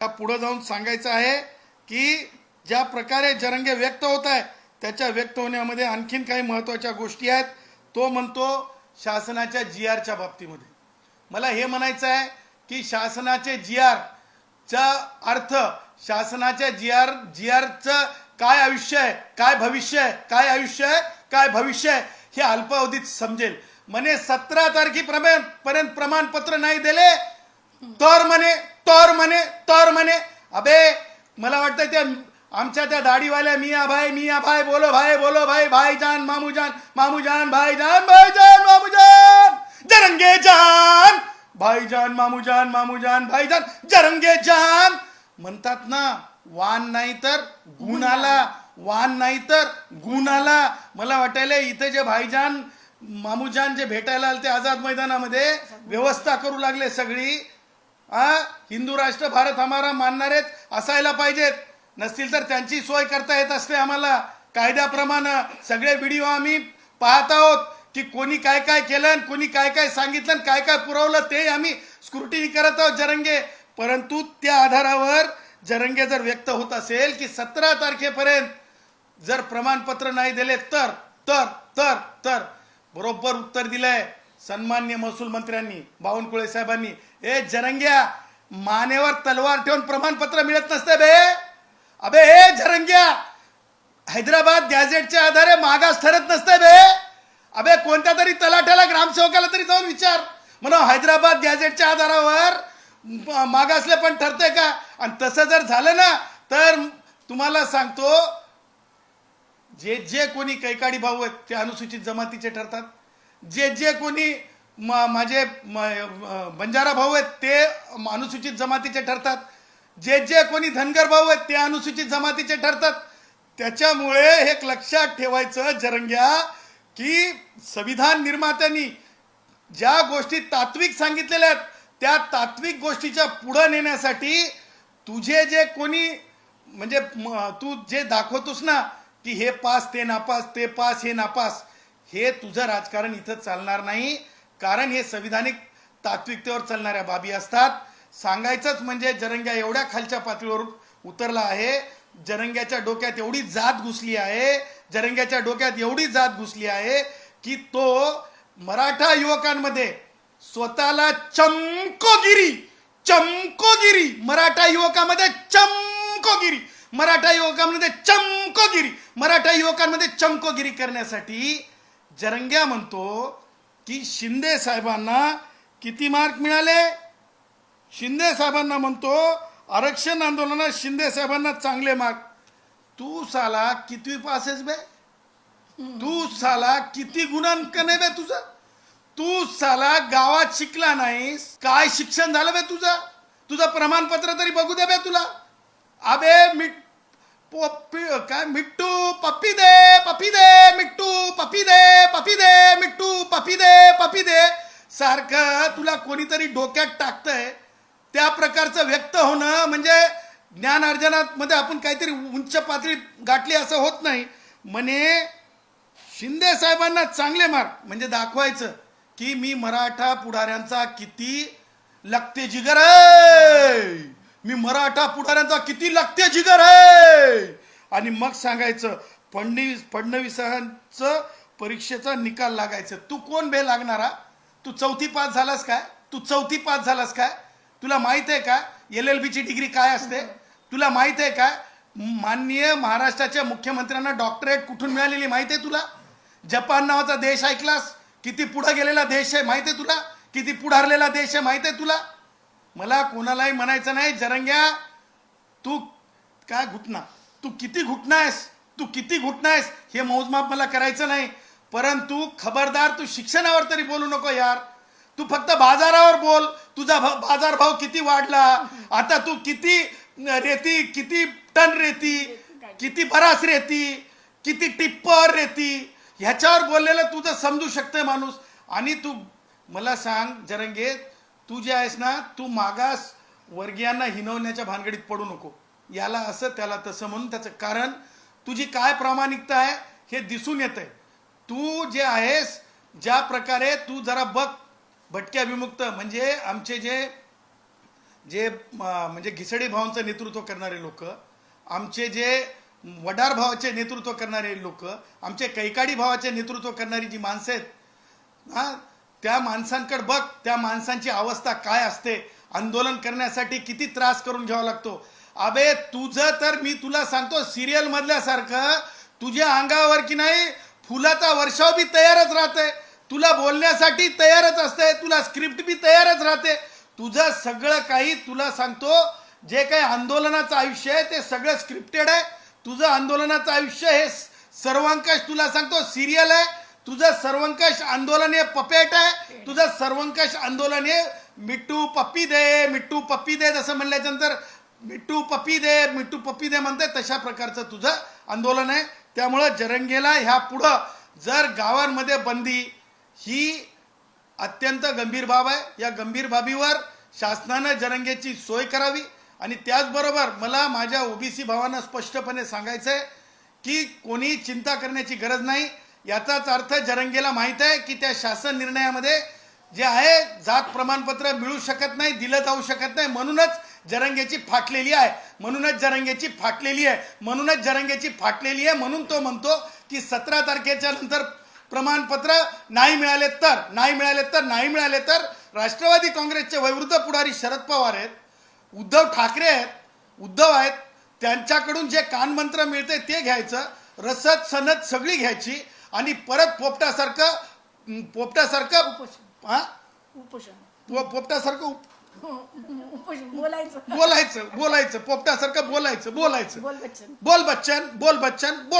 त्या पुढे जाऊन सांगायचं आहे की ज्या प्रकारे जरंगे व्यक्त होत आहे त्याच्या व्यक्त होण्यामध्ये आणखीन काही महत्त्वाच्या गोष्टी आहेत. तो म्हणतो शासनाच्या जी आरच्या बाबतीमध्ये. मला हे म्हणायचं आहे की शासनाचे जी आरचा अर्थ शासनाच्या जी आर जी आरचं काय आयुष्य आहे काय भविष्य आहे काय आयुष्य आहे काय भविष्य आहे हे अल्पावधीत समजेल. म्हणे सतरा तारखेपर्यंत पर्यंत प्रमाणपत्र नाही दिले तर म्हणे तर म्हणे तर म्हणे अबे मला वाटतं त्या आमच्या त्या दाढीवाल्या मिया भाई मिया भाई बोलो भाई बोलो भाई भाईजान जान भाई भाईजान भाईजान मामूजान जरंगे जान भाईजान मामूजान भाई भाईजान जरंगे जान. म्हणतात ना वान नाही तर गुण आला वान नाही तर गुण आला. मला वाटायला इथे जे भाईजान मामूजान जे भेटायला आले ते आझाद मैदानामध्ये व्यवस्था करू लागले सगळी. आ हिंदू राष्ट्र भारत हमारा मानणारेच असायला पाहिजेत. नसतील तर त्यांची सोय करता येत असते आम्हाला. कायद्याप्रमाणे सगळे व्हिडिओ आम्ही पाहत आहोत की कोणी काय काय केलं आणि कोणी काय काय सांगितलं आणि काय काय पुरवलं ते आम्ही स्क्रुटिनी करत आहोत जरंगे. परंतु त्या आधारावर जरंगे जर व्यक्त होत असेल की सतरा तारखेपर्यंत जर प्रमाणपत्र नाही दिले तर तर तर तर बरोबर उत्तर दिलंय. सन्मान्य महसूल मंत्र्यांनी बावनकुळे साहेबांनी ए जरंग्या मानेवर तलवार ठेवून प्रमाणपत्र मिळत नसते बे. अबे हे जरंग्या हैदराबाद गॅझेटच्या आधारे मागास ठरत नसते बे. अबे कोणत्या तरी तलाठ्याला ग्रामसेवकाला तरी जाऊन विचार. म्हणून हैदराबाद गॅझेटच्या आधारावर मागासले पण ठरते का? आणि तसं जर झालं ना तर तुम्हाला सांगतो जे जे कोणी कैकाडी भाऊ आहेत ते अनुसूचित जमातीचे ठरतात. जे जे कोणी म- माझे बंजारा भाऊ आहेत ते अनुसूचित जमातीचे ठरतात. जे जे कोणी धनगर भाऊ आहेत ते अनुसूचित जमातीचे ठरतात. त्याच्यामुळे हे एक लक्षात ठेवायचं जरंग्या की संविधान निर्मात्यांनी ज्या गोष्टी तात्विक सांगितलेल्या आहेत त्या तात्विक गोष्टीच्या पुढं नेण्यासाठी तुझे जे कोणी म्हणजे तू जे दाखवतोस ना की हे पास ते नापास ते पास हे नापास हे तुझं राजकारण इथं चालणार नाही. कारण हे संविधानिक तात्विकतेवर चालणाऱ्या बाबी असतात. सांगायचंच म्हणजे जरंग्या एवढ्या खालच्या पातळीवर उतरला आहे. जरंग्याच्या डोक्यात एवढी जात घुसली आहे. जरंग्याच्या डोक्यात एवढी जात घुसली आहे की तो मराठा युवकांमध्ये स्वतःला चमकोगिरी चमकोगिरी. मराठा युवकामध्ये चमकोगिरी. मराठा युवकांमध्ये चमकोगिरी. मराठा युवकांमध्ये चमकोगिरी करण्यासाठी जरंग्या म्हणतो की शिंदे साहेबांना किती मार्क मिळाले? शिंदे साहेबांना म्हणतो आरक्षण आंदोलनात शिंदे साहेबांना चांगले मार्क. तू साला किती पास आहेस बे? तू साला किती गुणांकन आहे बे तुझं? तू साला गावात शिकला नाहीस काय शिक्षण झालं बे तुझं? तुझं प्रमाणपत्र तरी बघू दे बे तुला. अबे मी पप्पी काय मिट्टू पप्पी दे पप्पी दे मिट्टू पप्पी दे पप्पी दे मिट्टू पप्पी दे पप्पी दे. सारखं तुला कोणीतरी डोक्यात टाकतंय. त्या प्रकारचं व्यक्त होणं म्हणजे ज्ञान अर्जनात मध्ये आपण काहीतरी उंच पातळी गाठली असं होत नाही. म्हणे शिंदे साहेबांना चांगले मार्क म्हणजे दाखवायचं की मी मराठा पुढाऱ्यांचा किती लगते जिगर आहे. मी मराठा पुढाऱ्यांचा किती लागते जिगर आहे? आणि मग सांगायचं फडणवीस फडणवीसांचं परीक्षेचा निकाल लागायचं. तू कोण बे लागणारा? तू चौथी पास झालास काय? तू चौथी पास झालास काय? तुला माहीत आहे का? एल एल बीची डिग्री काय असते? तुला माहीत आहे का? माननीय महाराष्ट्राच्या मुख्यमंत्र्यांना डॉक्टरेट कुठून मिळालेली माहिती आहे तुला? जपान नावाचा देश ऐकलास? किती पुढं गेलेला देश आहे माहिती आहे तुला? किती पुढारलेला देश आहे माहिती आहे तुला? मला कोणालाही म्हणायचं नाही जरंग्या तू काय घुटना? तू किती घुटना आहेस? तू किती घुटना आहेस? हे मोजमाप मला करायचं नाही. परंतु खबरदार तू शिक्षणावर तरी बोलू नको यार. तू फक्त बाजारावर बोल. तुझा बाजारभाव किती वाढला? आता तू किती रेती किती टन रेती किती बरास रेती किती टिप्पर रेती? ह्याच्यावर बोललेलं तुझं समजू शकतंय माणूस. आणि तू मला सांग जरंगे तू जे आहेस ना तू मागास वर्गीयांना हिनवण्याच्या भानगडीत पडू नको. याला असं त्याला तसं म्हणून त्याचं कारण तुझी काय प्रामाणिकता आहे हे दिसून येत आहे तू जे आहेस ज्या प्रकारे तू जरा बघ भटक्या विमुक्त म्हणजे आमचे जे जे म्हणजे घिसडे भावांचं नेतृत्व करणारे लोक आमचे जे वडार भावाचे नेतृत्व करणारे लोक आमचे कैकाडी भावाचे नेतृत्व करणारी जी माणसं आहेत हा त्या माणसांकडे बघ त्या माणसांची अवस्था काय असते. आंदोलन करण्यासाठी किती त्रास करून घ्यावा लागतो. अबे तुझं तर मी तुला सांगतो सिरियल मधल्यासारखं तुझ्या अंगावर की नाही फुलाचा वर्षाव बी तयारच राहते. तुला बोलण्यासाठी तयारच असते तुला स्क्रिप्ट बी तयारच राहते. तुझं सगळं काही तुला सांगतो जे काही आंदोलनाचं आयुष्य आहे ते सगळं स्क्रिप्टेड आहे. तुझं आंदोलनाचं आयुष्य हे सर्वंकष तुला सांगतो सिरियल आहे. तुझं सर्वंकष आंदोलन हे पपेट आहे. तुझं सर्वंकष आंदोलन हे मिट्टू पप्पी दे मिट्टू पप्पी दे जसं म्हणल्याच्यानंतर मिट्टू पप्पी दे मिट्टू पप्पी दे म्हणते तशा प्रकारचं तुझं आंदोलन आहे. त्यामुळं जरंगेला ह्या पुढं जर गावांमध्ये बंदी ही अत्यंत गंभीर बाब आहे. या गंभीर बाबीवर शासनानं जरंगेची सोय करावी. आणि त्याचबरोबर मला माझ्या ओबीसी भावांना स्पष्टपणे सांगायचं आहे की कोणी चिंता करण्याची गरज नाही. याचाच अर्थ जरंगेला माहीत आहे की त्या शासन निर्णयामध्ये जे आहे जात प्रमाणपत्र मिळू शकत नाही दिलं जाऊ शकत नाही. म्हणूनच जरंगेची फाटलेली आहे. म्हणूनच जरंगेची फाटलेली आहे. म्हणूनच जरंगेची फाटलेली आहे. म्हणून तो म्हणतो की सतरा तारखेच्या नंतर प्रमाणपत्र नाही मिळाले तर नाही मिळाले तर नाही मिळाले तर राष्ट्रवादी काँग्रेसचे वैवृद्ध पुढारी शरद पवार आहेत उद्धव ठाकरे आहेत उद्धव आहेत त्यांच्याकडून जे कानमंत्र मिळते ते घ्यायचं रसद सनद सगळी घ्यायची. आणि परत पोपटासारखं पोपटासारखं उपोषण. हा? उपोषण. पोपटासारखं उप- बोलायचं. बोलायचं बोलायचं. पोपटासारखं बोलायचं बोलायचं. बोल बच्चन. बोल बच्चन बोल बच्चन बोल